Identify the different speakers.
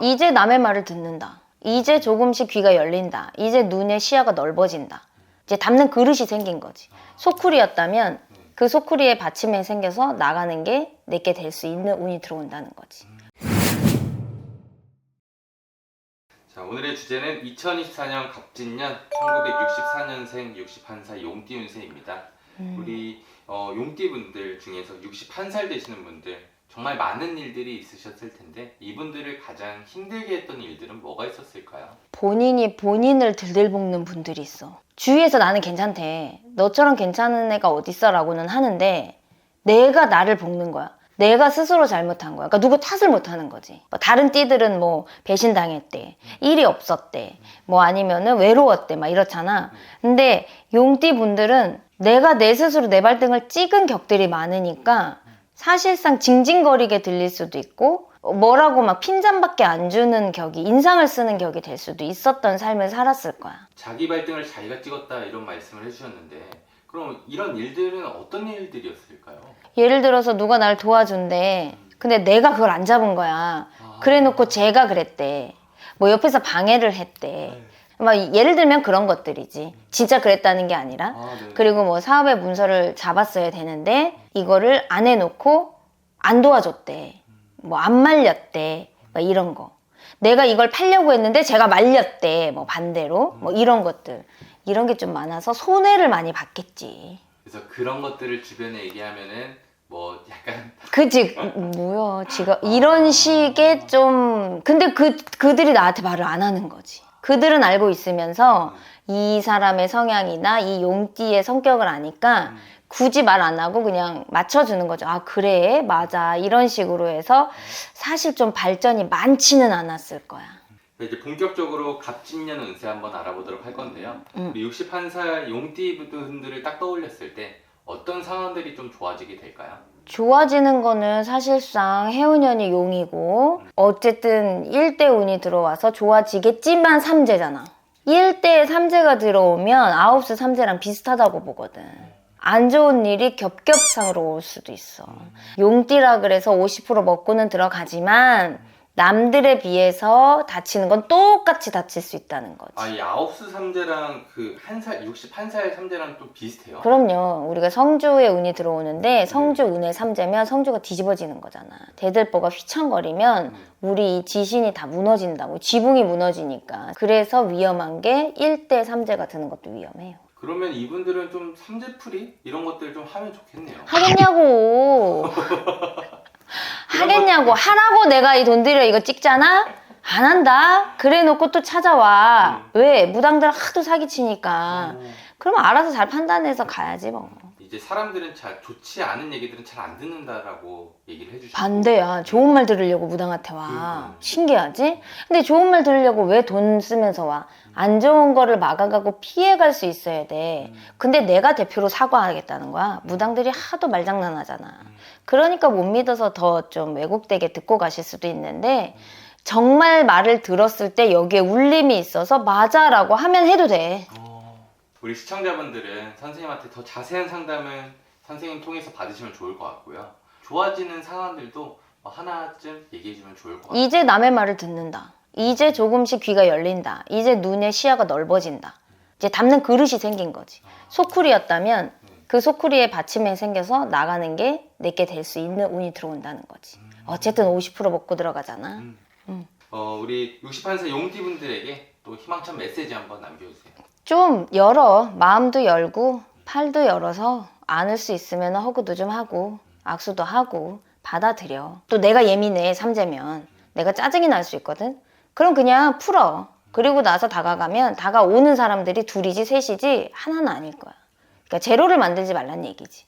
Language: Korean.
Speaker 1: 이제 남의 말을 듣는다. 이제 조금씩 귀가 열린다. 이제 눈의 시야가 넓어진다. 이제 담는 그릇이 생긴 거지. 소쿠리였다면 그 소쿠리의 받침이 생겨서 나가는 게 내게 될 수 있는 운이 들어온다는 거지.
Speaker 2: 자, 오늘의 주제는 2024년 갑진년 1964년생 61살 용띠 운세입니다. 우리 어, 용띠 분들 중에서 61살 되시는 분들 정말 많은 일들이 있으셨을 텐데 이분들을 가장 힘들게 했던 일들은 뭐가 있었을까요?
Speaker 1: 본인이 본인을 들들볶는 분들이 있어. 주위에서 나는 괜찮대. 너처럼 괜찮은 애가 어딨어? 라고는 하는데 내가 나를 볶는 거야. 내가 스스로 잘못한 거야. 그러니까 누구 탓을 못 하는 거지. 뭐 다른 띠들은 뭐 배신당했대. 일이 없었대. 뭐 아니면은 외로웠대. 막 이렇잖아. 근데 용띠 분들은 내가 내 스스로 내 발등을 찍은 격들이 많으니까 사실상 징징거리게 들릴 수도 있고 뭐라고 막 핀잔밖에 안 주는 격이 인상을 쓰는 격이 될 수도 있었던 삶을 살았을 거야.
Speaker 2: 자기 발등을 자기가 찍었다 이런 말씀을 해주셨는데 그럼 이런 일들은 어떤 일들이었을까요?
Speaker 1: 예를 들어서 누가 날 도와준대. 근데 내가 그걸 안 잡은 거야.
Speaker 2: 아.
Speaker 1: 그래 놓고 제가 그랬대. 뭐 옆에서 방해를 했대. 막 예를 들면 그런 것들이지. 진짜 그랬다는 게 아니라.
Speaker 2: 아, 네.
Speaker 1: 그리고 뭐 사업의 문서를 잡았어야 되는데 이거를 안 해놓고 안 도와줬대. 뭐 안 말렸대. 막 이런 거. 내가 이걸 팔려고 했는데 제가 말렸대. 뭐 반대로. 뭐 이런 것들. 이런 게 좀 많아서 손해를 많이 받겠지.
Speaker 2: 그래서 그런 것들을 주변에 얘기하면은 뭐 약간
Speaker 1: 그지 뭐야 지가 이런 식의 좀 근데 그 그들이 나한테 말을 안 하는 거지 그들은 알고 있으면서 이 사람의 성향이나 이 용띠의 성격을 아니까 굳이 말 안 하고 그냥 맞춰주는 거죠. 아 그래? 맞아. 이런 식으로 해서 사실 좀 발전이 많지는 않았을 거야.
Speaker 2: 이제 본격적으로 갑진년 운세 한번 알아보도록 할 건데요.
Speaker 1: 음.
Speaker 2: 우리 61살 용띠 분들을 딱 떠올렸을 때 어떤 상황들이 좀 좋아지게 될까요?
Speaker 1: 좋아지는 거는 사실상 해운년이 용이고 어쨌든 1대 운이 들어와서 좋아지겠지만 삼재잖아. 1대에 삼재가 들어오면 아홉수 삼재랑 비슷하다고 보거든. 안 좋은 일이 겹겹상으로 올 수도 있어. 용띠라 그래서 50% 먹고는 들어가지만 남들에 비해서 다치는 건 똑같이 다칠 수 있다는 거지
Speaker 2: 아, 이 아홉수 삼재랑 그 한 살, 61살 삼재랑 좀 비슷해요.
Speaker 1: 그럼요. 우리가 성주의 운이 들어오는데 성주 운의 삼재면 성주가 뒤집어지는 거잖아. 대들보가 휘청거리면 우리 이 지신이 다 무너진다고. 지붕이 무너지니까. 그래서 위험한 게 1대 삼재가 드는 것도 위험해요.
Speaker 2: 그러면 이분들은 좀 삼재풀이 이런 것들 좀 하면 좋겠네요.
Speaker 1: 하겠냐고. 하겠냐고. 하라고 내가 이 돈 들여 이거 찍잖아? 안 한다? 그래 놓고 또 찾아와. 왜? 무당들 하도 사기치니까.
Speaker 2: 어,
Speaker 1: 그러면 알아서 잘 판단해서 가야지 뭐.
Speaker 2: 이제 사람들은 잘 좋지 않은 얘기들은 잘 안 듣는다라고 얘기를 해주시고
Speaker 1: 반대야. 좋은 말 들으려고 무당한테 와.
Speaker 2: 그러니까요.
Speaker 1: 신기하지? 근데 좋은 말 들으려고 왜 돈 쓰면서 와? 안 좋은 거를 막아가고 피해갈 수 있어야 돼. 근데 내가 대표로 사과하겠다는 거야. 무당들이 하도 말장난하잖아. 그러니까 못 믿어서 더 좀 왜곡되게 듣고 가실 수도 있는데 정말 말을 들었을 때 여기에 울림이 있어서 맞아라고 하면 해도 돼.
Speaker 2: 어, 우리 시청자분들은 선생님한테 더 자세한 상담은 선생님 통해서 받으시면 좋을 것 같고요. 좋아지는 상황들도 뭐 하나쯤 얘기해주면 좋을 것 같아요.
Speaker 1: 이제 남의 말을 듣는다. 이제 조금씩 귀가 열린다. 이제 눈의 시야가 넓어진다. 이제 담는 그릇이 생긴 거지. 소쿠리였다면 그 소쿠리의 받침이 생겨서 나가는 게 내게 될 수 있는 운이 들어온다는 거지. 어쨌든 50% 먹고 들어가잖아.
Speaker 2: 어, 우리 61세 용띠분들에게 또 희망찬 메시지 한번 남겨주세요.
Speaker 1: 좀 열어. 마음도 열고 팔도 열어서 안을 수 있으면 허구도 좀 하고 악수도 하고 받아들여. 또 내가 예민해 삼재면 내가 짜증이 날 수 있거든. 그럼 그냥 풀어. 그리고 나서 다가가면 다가오는 사람들이 둘이지 셋이지 하나는 아닐 거야. 그러니까 제로를 만들지 말란 얘기지.